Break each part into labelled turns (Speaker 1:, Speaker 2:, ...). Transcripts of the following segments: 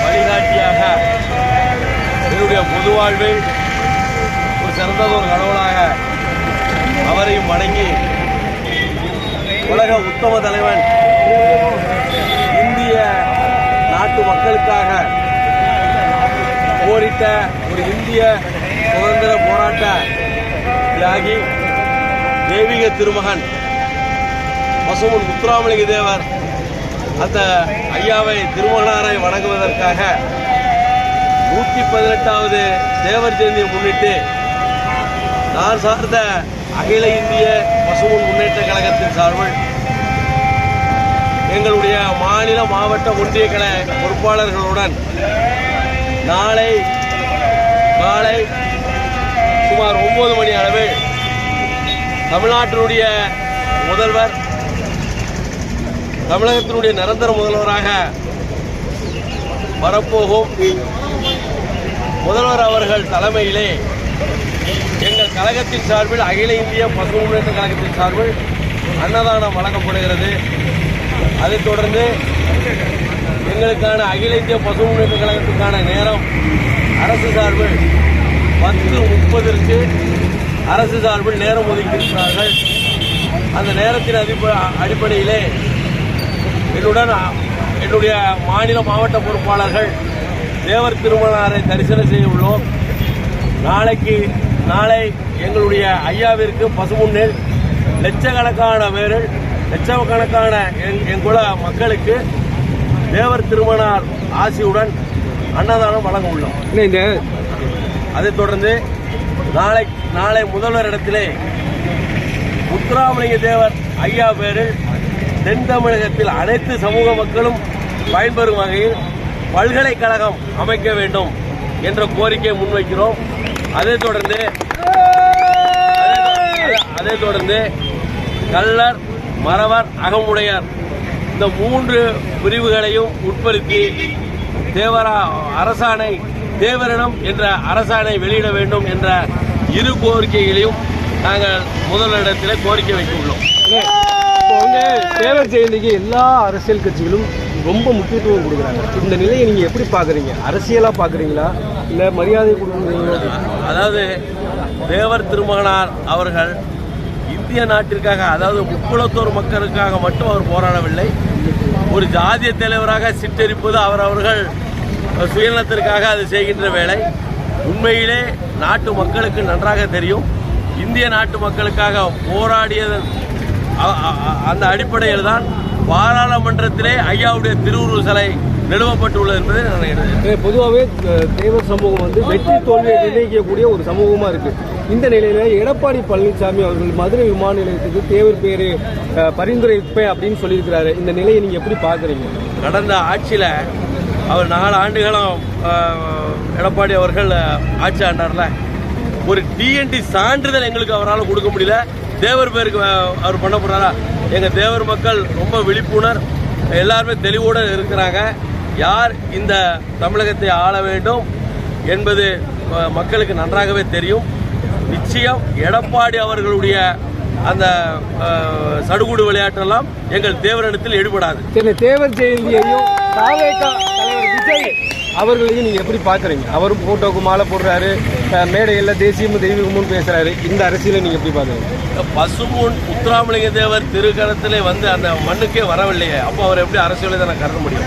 Speaker 1: வழிகாட்டியாக என்னுடைய பொது வாழ்வில் ஒரு சிறந்ததொரு கடவுளாக அவரையும் வணங்கி உலக உத்தம தலைவன் இந்திய நாட்டு மக்களுக்காக போரிட்ட ஒரு இந்திய சுதந்திர போராட்ட தியாகி தெய்வீக திருமகன் பசுமன் முத்துராமலிங்க தேவர் அந்த ஐயாவை திருமகனாரை வணங்குவதற்காக நூற்றி பதினெட்டாவது தேவர் ஜெயந்தியை முன்னிட்டு நான் சார்ந்த அகில இந்திய பசுமன் முன்னேற்ற கழகத்தின் சார்பில் எங்களுடைய மாநில மாவட்ட ஒன்றிய கழக பொறுப்பாளர்களுடன் நாளை காலை சுமார் ஒன்பது மணி அளவில் தமிழ்நாட்டினுடைய முதல்வர் தமிழகத்தினுடைய நிரந்தர முதல்வராக வரப்போகும் முதல்வர் அவர்கள் தலைமையிலே எங்கள் கழகத்தின் சார்பில் அகில இந்திய பசு முன்னேற்ற கழகத்தின் சார்பில் அன்னதானம் வழங்கப்படுகிறது. அதைத் தொடர்ந்து எங்களுக்கான அகில இந்திய பசு முன்னேற்ற கழகத்துக்கான நேரம் அரசு சார்பில் பத்து முப்பதற்கு அரசு சார்பில் நேரம் ஒதுக்கியிருக்கிறார்கள். அந்த நேரத்தின் அதிப்ப அடிப்படையிலே என்னுடன் என்னுடைய மாநில மாவட்ட பொறுப்பாளர்கள் தேவர் திருமணாரை தரிசனம் செய்ய உள்ளோம். நாளைக்கு நாளை எங்களுடைய ஐயாவிற்கு பசுமுன்னில் லட்சக்கணக்கான பேர்கள் லட்சக்கணக்கான எங்- எங்குல மக்களுக்கு தேவர் திருமணார் ஆசியுடன் அன்னதானம் வழங்க உள்ளோம். அதைத் தொடர்ந்து நாளை நாளை முதல்வர் இடத்திலே முத்துராமலிங்க தேவர் ஐயா பேரில் தென் தமிழகத்தில் அனைத்து சமூக மக்களும் பயன்பெறும் வகையில் பல்கலைக்கழகம் அமைக்க வேண்டும் என்ற கோரிக்கையை முன்வைக்கிறோம். அதைத் தொடர்ந்து அதைத் தொடர்ந்து கள்ளர் மறவர் அகமுடையார் இந்த மூன்று பிரிவுகளையும் உட்படுத்தி தேவரா அரசாணை தேவரிடம் என்ற அரசாணை வெளியிட வேண்டும் என்ற இரு கோரிக்கைகளையும் நாங்கள் முதலிடத்தில் கோரிக்கை
Speaker 2: வைத்துள்ளோம். இப்போ வந்து தேவர் ஜெயந்திக்கு எல்லா அரசியல் கட்சிகளும் ரொம்ப முக்கியத்துவம் கொடுக்குறாங்க. இந்த நிலையை நீங்கள் எப்படி பார்க்குறீங்க? அரசியலாக பார்க்குறீங்களா? இல்லை மரியாதை கொடுக்குறீங்களா?
Speaker 1: அதாவது தேவர் திருமகனார் அவர்கள் இந்திய நாட்டிற்காக அதாவது முக்குளத்தோர் மக்களுக்காக மட்டும் அவர் போராடவில்லை. ஒரு ஜாதிய தலைவராக சித்தரிப்பது அவர் அவர்கள் சுயநலத்திற்காக அது செய்கின்ற வேலை. உண்மையிலே நாட்டு மக்களுக்கு நன்றாக தெரியும். இந்திய நாட்டு மக்களுக்காக போராடியது அந்த அடிப்படையில் தான் பாராளுமன்றத்திலே ஐயாவுடைய திருவுருவ சிலை நிறுவப்பட்டுள்ளது என்பதை நான் நினைக்கிறேன்.
Speaker 2: பொதுவாகவே தேவர் சமூகம் வந்து வெற்றி தோல்வியை நிர்ணயிக்கக்கூடிய ஒரு சமூகமாக இருக்குது இந்த நிலையில எடப்பாடி பழனிசாமி அவர்கள் மதுரை விமான நிலையத்துக்கு தேவர் பேர் பரிந்துரைப்பேன் அப்படின்னு சொல்லியிருக்கிறாரு. இந்த நிலையை நீங்கள் எப்படி பார்க்குறீங்க?
Speaker 1: கடந்த ஆட்சியில் அவர் நாலு ஆண்டுகளும் எடப்பாடி அவர்கள் ஆட்சி ஆண்டார்ல ஒரு டிஎன்டி சான்றிதழ் எங்களுக்கு அவரால் கொடுக்க முடியல. தேவர் பேருக்கு அவர் பண்ண போறாரா? எங்க தேவர் மக்கள் ரொம்ப விழிப்புணர் எல்லாருமே தெளிவோடு இருக்கிறாங்க. யார் இந்த தமிழகத்தை ஆள வேண்டும் என்பது மக்களுக்கு நன்றாகவே தெரியும். நிச்சயம் எடப்பாடி அவர்களுடைய அந்த சடுகுடு விளையாட்டெல்லாம் எங்கள் தேவரிடத்தில் ஈடுபடாது
Speaker 2: தேவர் ஜெயந்தியையும் தலைவர் விஜய் அவர்களையும் நீங்க எப்படி பாக்குறீங்க? அவரும் போட்டோக்கு மாலை போடுறாரு. மேடையில் தேசியமும் தெய்வீகமும் பேசுகிறாரு இந்த அரசியலை நீங்கள் எப்படி பார்க்குறீங்க?
Speaker 1: பசுமூன் முத்துராமலிங்க தேவர் திருக்கரத்திலே வந்து அந்த மண்ணுக்கே வரவில்லையே. அப்போ அவர் எப்படி அரசியலை தான் கருத முடியும்?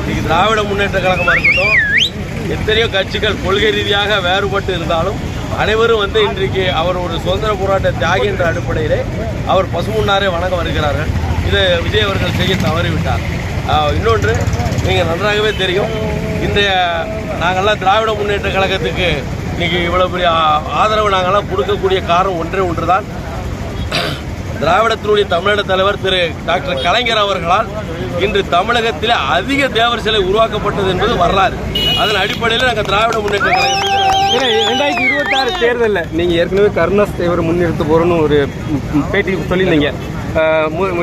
Speaker 1: இன்னைக்கு திராவிட முன்னேற்ற கழகமாக இருக்கட்டும் எத்தனையோ கட்சிகள் கொள்கை ரீதியாக வேறுபட்டு இருந்தாலும் அனைவரும் வந்து இன்றைக்கு அவர் ஒரு சுதந்திர போராட்ட தியாகி என்ற அடிப்படையிலே அவர் பசுமுன்னாரே வணங்க வருகிறார்கள். இதை விஜய் அவர்கள் செய்ய தவறிவிட்டார். இன்னொன்று நீங்கள் நன்றாகவே தெரியும். இன்றைய நாங்கள்லாம் திராவிட முன்னேற்ற கழகத்துக்கு இன்னைக்கு இவ்வளோ பெரிய ஆதரவு நாங்கள்லாம் கொடுக்கக்கூடிய காரணம் ஒன்றே ஒன்று தான் திராவிடத்தினுடைய தமிழக தலைவர் திரு டாக்டர் கலைஞர் அவர்களால் இன்று தமிழகத்தில் அதிக தேவர் சிலை உருவாக்கப்பட்டது என்பது வரலாறு. அதன் அடிப்படையில் நாங்கள் திராவிட முன்னேற்ற கழகம்
Speaker 2: ரெண்டாயிரத்தி இருபத்தாறு தேர்தலில் நீங்கள் ஏற்கனவே கருணாஸ் தேவர் முன்னிறுத்த போகிறோன்னு ஒரு பேட்டி சொல்லியிருந்தீங்க.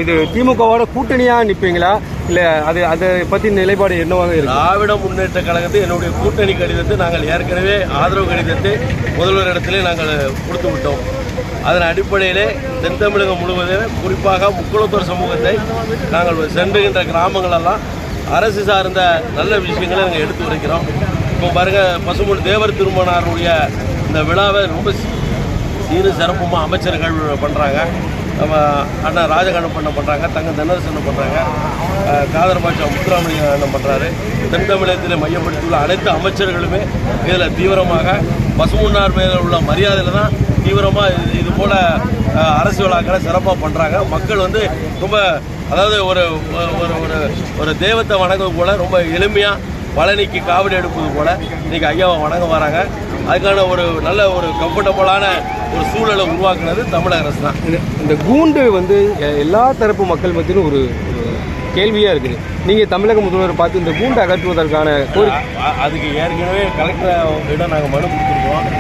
Speaker 2: இது திமுகவோட கூட்டணியாக நிற்பீங்களா இல்லை அது அதை பற்றி நிலைப்பாடு என்னவாக இருக்கு?
Speaker 1: திராவிட முன்னேற்ற கழகத்தை என்னுடைய கூட்டணி கடிதத்தை நாங்கள் ஏற்கனவே ஆதரவு கடிதத்தை முதல்வர் இடத்திலே நாங்கள் கொடுத்து விட்டோம். அதன் அடிப்படையிலே தென் தமிழகம் முழுவதும் குறிப்பாக முக்குளத்தூர் சமூகத்தை நாங்கள் சென்றுகின்ற கிராமங்களெல்லாம் அரசு சார்ந்த நல்ல விஷயங்களை நாங்கள் எடுத்து வரைக்கிறோம் இப்போ பாருங்க பசும்பொன் தேவர் திருமணாருடைய இந்த விழாவை ரொம்ப சீ- சீரு சிறப்புமாக அமைச்சர்கள் பண்ணுறாங்க நம்ம அண்ணா ராஜகண்ணன் பண்ண பண்ணுறாங்க தங்க தனரசன் பண்ணுறாங்க காதர் பாட்சா முத்துராமலிங்க அண்ணன் பண்ணுறாரு தென் தமிழகத்தில் மையப்படுத்தியுள்ள அனைத்து அமைச்சர்களுமே இதில் தீவிரமாக பசுமுன்னார் மேல உள்ள மரியாதையில் தான் தீவிரமாக இது இது போல் அரசு விழாக்களை சிறப்பாக பண்ணுறாங்க மக்கள் வந்து ரொம்ப அதாவது ஒரு ஒரு ஒரு ஒரு தெய்வத்தை வணங்குவது போல் ரொம்ப எளிமையாக பழனிக்கு காவடி எடுப்பது போல இன்னைக்கு ஐயாவை வணங்க வராங்க. அதுக்கான ஒரு நல்ல ஒரு கம்ஃபர்டபுளான ஒரு சூழலை உருவாக்குனது தமிழக அரசு தான்.
Speaker 2: இந்த- கூண்டு வந்து எல்லா தரப்பு மக்கள் மத்தியிலும் ஒரு ஒரு கேள்வியா இருக்குது. நீங்க தமிழக முதல்வர் பார்த்து இந்த கூண்டை அகற்றுவதற்கான கோரிக்கை
Speaker 1: அதுக்கு ஏற்கனவே கலெக்டர் இடம் நாங்கள் மனு கொடுத்துருக்கோம்.